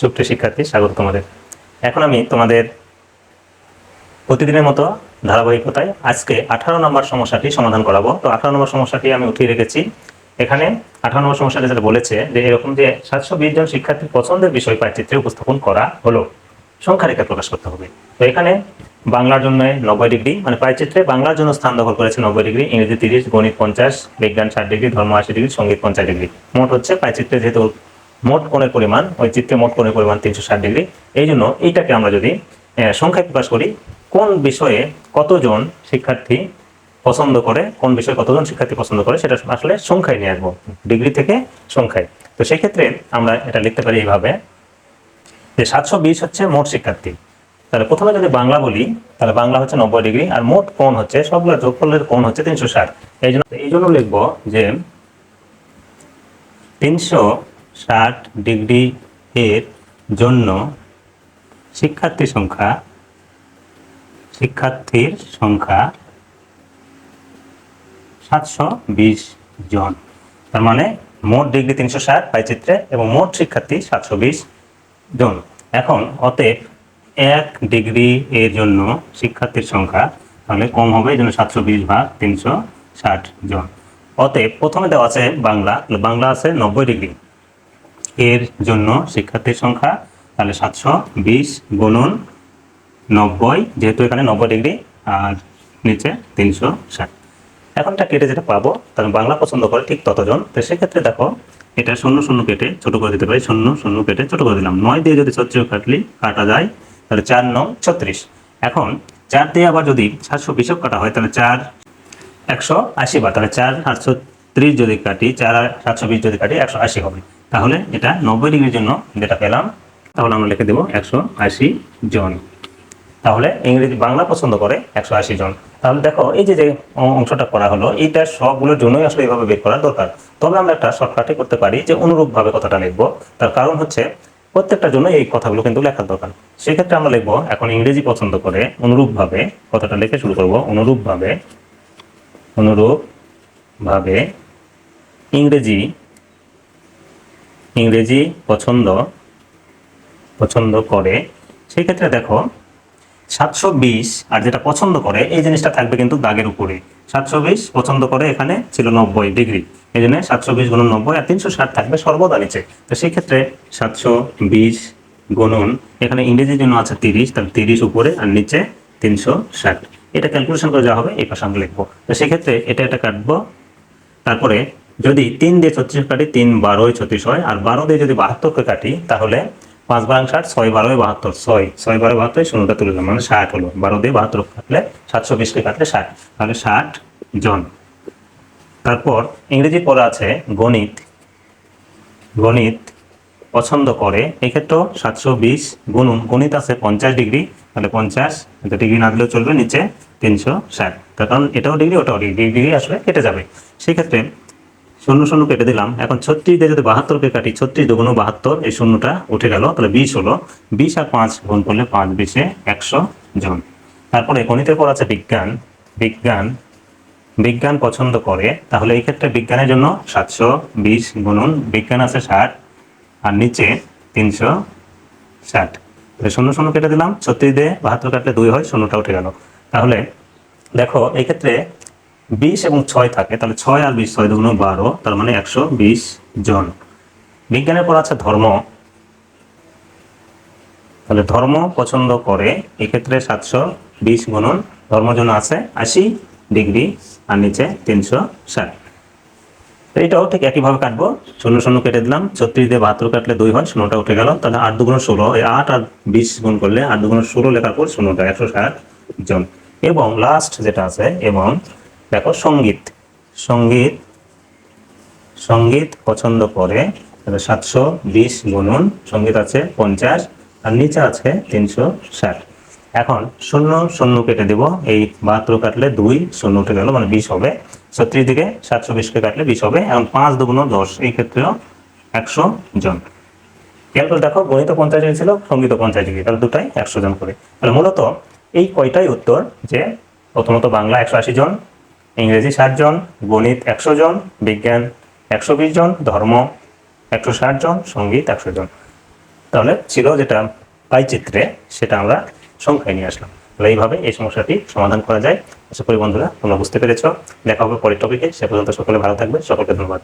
সুপ্রিয় শিক্ষার্থী, স্বাগত তোমাদের। এখন আমি তোমাদের প্রতিদিনের মতো ধারাবাহিকতায় আজকে আঠারো নম্বর সমস্যাটি সমাধান করাবো। তো আঠারো নম্বর সমস্যাটি আমি উঠিয়ে রেখেছি। এখানে আঠারো নম্বর সমস্যাটি যেটা বলেছে যে এরকম যে সাতশো বিশ জন শিক্ষার্থীর পছন্দের বিষয় পাঠচিত্রে উপস্থাপন করা হলো, সংখ্যা রেখা প্রকাশ করতে হবে। তো এখানে বাংলার জন্য নব্বই ডিগ্রি মানে পাইচিত্রে বাংলার জন্য স্থান দখল করেছে নব্বই ডিগ্রি, ইংরেজি তিরিশ, গণিত পঞ্চাশ, বিজ্ঞান ষাট ডিগ্রি, ধর্ম আশি ডিগ্রি, সংগীত পঞ্চাশ ডিগ্রি। মোট হচ্ছে পাইচিত্রে যেহেতু মোট কোণের পরিমাণ, ওই চিত্রে মোট কোণের পরিমাণ তিনশো ষাট ডিগ্রি। এই জন্য এইটাকে আমরা যদি সংখ্যায় প্রকাশ করি, কোন বিষয়ে কতজন শিক্ষার্থী পছন্দ করে, কোন বিষয়ে কতজন শিক্ষার্থী পছন্দ করে, সেটা আসলে সংখ্যায় নিয়ে আসব, ডিগ্রি থেকে সংখ্যায়। তো সেক্ষেত্রে আমরা এটা লিখতে পারি এইভাবে, যে সাতশো বিশ হচ্ছে মোট শিক্ষার্থী। তাহলে প্রথমে যদি বাংলা বলি, তাহলে বাংলা হচ্ছে নব্বই ডিগ্রি, আর মোট কোণ হচ্ছে, সবগুলো যোগফলের কোণ হচ্ছে তিনশো ষাট। এই জন্য এই জন্য লিখব যে তিনশো ষাট ডিগ্রি এর জন্য শিক্ষার্থী সংখ্যা, শিক্ষার্থীর সংখ্যা সাতশো বিশ জন। তার মানে মোট ডিগ্রি তিনশো ষাট চিত্রে এবং মোট শিক্ষার্থী সাতশো বিশ জন। এখন অতএব এক ডিগ্রি এর জন্য শিক্ষার্থীর সংখ্যা তাহলে কম হবে, এই জন্য সাতশো বিশ ভাগ তিনশো ষাট জন। অতএব প্রথমে দেওয়া আছে বাংলা বাংলা আছে নব্বই ডিগ্রি। এর জন্য শিক্ষার্থীর সংখ্যা তাহলে সাতশো বিশ গুণন নব্বই, যেহেতু এখানে নব্বই ডিগ্রি আর নিচে তিনশো ষাট। এখন এটা কেটে যেটা পাবো, তাহলে বাংলা পছন্দ করে ঠিক ততজন। তো সেক্ষেত্রে দেখো, এটা শূন্য শূন্য কেটে ছোট করে দিতে পারি, শূন্য শূন্য কেটে ছোট করে দিলাম। নয় দিয়ে যদি ছত্রিশ কাটলি, কাটা যায়, তাহলে চার নয় ছত্রিশ। এখন চার দিয়ে আবার যদি সাতশো বিশক কাটা হয়, তাহলে চার একশো আশি বার, তাহলে চার সাতশো ত্রিশ যদি কাটি, চার সাতশো বিশ যদি কাটি, একশো আশি হবে। তাহলে এটা নব্বই ডিগ্রির জন্য যেটা পেলাম, তাহলে আমরা লিখে দেবো একশো আশি জন। তাহলে ইংরেজি বাংলা পছন্দ করে একশো আশি জন। তাহলে দেখো, এই যে যে অংশটা করা হলো, এইটা সবগুলোর জন্যই আসলে এইভাবে বের করা দরকার। তবে আমরা একটা শর্টকাটে করতে পারি যে অনুরূপভাবে কথাটা লিখব। তার কারণ হচ্ছে প্রত্যেকটার জন্য এই কথাগুলো কিন্তু লেখার দরকার। সেক্ষেত্রে আমরা লিখব, এখন ইংরেজি পছন্দ করে অনুরূপভাবে কথাটা লিখে শুরু করব। অনুরূপভাবে অনুরূপভাবে ইংরেজি ইংরেজি পছন্দ পছন্দ করে। সেই ক্ষেত্রে দেখো, সাতশো বিশ আর যেটা পছন্দ করে, এই জিনিসটা থাকবে কিন্তু দাগের উপরে। সাতশো বিশ পছন্দ করে এখানে ছিল নব্বই ডিগ্রি। এই জন্য সাতশো বিশ গুণন নব্বই আর তিনশো ষাট থাকবে সর্বদা নিচে। তো সেই ক্ষেত্রে সাতশো বিশ গুণন, এখানে ইংরেজির জন্য আছে তিরিশ, তাহলে তিরিশ উপরে আর নিচে তিনশো ষাট। এটা ক্যালকুলেশন করে যাওয়া হবে এই পাশে আমরা লিখব। তো সেক্ষেত্রে এটা এটা কাটবো। তারপরে যদি তিন দিয়ে ছত্রিশ কাটি, তিন বারোই ছত্রিশ হয়, আর বারো দিয়ে যদি বাহাত্তরকে কাটি, তাহলে পাঁচ বারাং ষাট ছয় বারোয় বাহাত্তর, ছয়। ছয় বারো বাহাত্তর শূন্যটা তুলে মানে ষাট হলো। বারো দিয়ে বাহাত্তর কাটলে সাতশো বিশকে কাটলে ষাট, তাহলে ষাট জন। তারপর ইংরেজি পড়া আছে, গণিত। গণিত পছন্দ করে এক্ষেত্রেও সাতশো বিশ গুণুন, গণিত আছে পঞ্চাশ ডিগ্রি, তাহলে পঞ্চাশ ডিগ্রি না দিলেও চলবে, নিচে তিনশো ষাট। তার কারণ এটাও ডিগ্রি, ওটাও ডিগ্রি ডিগ্রি আসলে কেটে যাবে। সেক্ষেত্রে শূন্য শূন্য কেটে দিলাম। এখন ছত্রিশ দিয়ে যদি বাহাত্তরকে কাটি, ছত্রিশ দুগুণ বাহাত্তর, এই শূন্যটা উঠে গেল। তাহলে বিশ হলো। বিশ আর পাঁচ গুণ করলে পাঁচ বিশে একশো জন। তারপরে গণিতের পর আছে বিজ্ঞান। বিজ্ঞান বিজ্ঞান পছন্দ করে, তাহলে এই ক্ষেত্রে বিজ্ঞানের জন্য সাতশো বিশ গুণন, বিজ্ঞান আছে ষাট, আর নিচে তিনশো ষাট। শূন্য শূন্য কেটে দিলাম, ছত্রিশ দিয়ে বাহাত্তর কাটলে দুই হয়, শূন্যটা উঠে গেল। তাহলে দেখো, এই ক্ষেত্রে বিশ এবং ছয় থাকে, তাহলে ছয় আর বিশ ছয় দুগুণ বারো, তার মানে একশো বিশ জন। বিজ্ঞানের পর আছে ধর্ম। তাহলে ধর্ম পছন্দ করে, এক্ষেত্রে সাতশো বিশ গুণন ধর্ম জন্য আছে আশি ডিগ্রি আর নিচে তিনশো ষাট। এটাও ঠিক একইভাবে কাটবো। শূন্য শূন্য কেটে দিলাম, ছত্রিশ দিয়ে বাহাত্তর কাটলে দুই হয়, শূন্যটা উঠে গেল, তাহলে আট দুগুণ ষোলো, এই আট আর বিশ গুণ করলে আট দুগুণ ষোলো লেখার পর শূন্যটা একশো ষাট জন। এবং লাস্ট যেটা আছে, এবং দেখো, সংগীত। সংগীত সংগীত পছন্দ করে, তাহলে সাতশো বিশ গুণন, সংগীত আছে পঞ্চাশ, আর নিচে আছে তিনশো ষাট। এখন শূন্য শূন্য কেটে দেব, এই বাহাত্তর কাটলে দুই, শূন্য উঠে গেল মানে বিশ হবে। ছত্রিশ দিকে সাতশো বিশকে কাটলে বিশ হবে, এখন পাঁচ দুগুণ দশ, এই ক্ষেত্রেও একশো জন। খেয়াল করে দেখো, গণিত পঞ্চাশ ছিল সংগীত পঞ্চাশ ডিগ্রি তাহলে দুটাই একশো জন করে। তাহলে মূলত এই কয়টাই উত্তর যে প্রথমত বাংলা একশো আশি জন ইংরেজি ষাট জন, গণিত একশো জন, বিজ্ঞান একশো বিশ জন, ধর্ম একশো ষাট জন, সংগীত একশো জন। তাহলে ছিল যেটা পাইচিত্রে সেটা আমরা সংখ্যায় নিয়ে আসলাম। তাহলে এইভাবে এই সমস্যাটি সমাধান করা যায়। আশা করি বন্ধুরা তোমরা বুঝতে পেরেছ। দেখা হবে পরের টপিকে সে পর্যন্ত সকলে ভালো থাকবে। সকলকে ধন্যবাদ।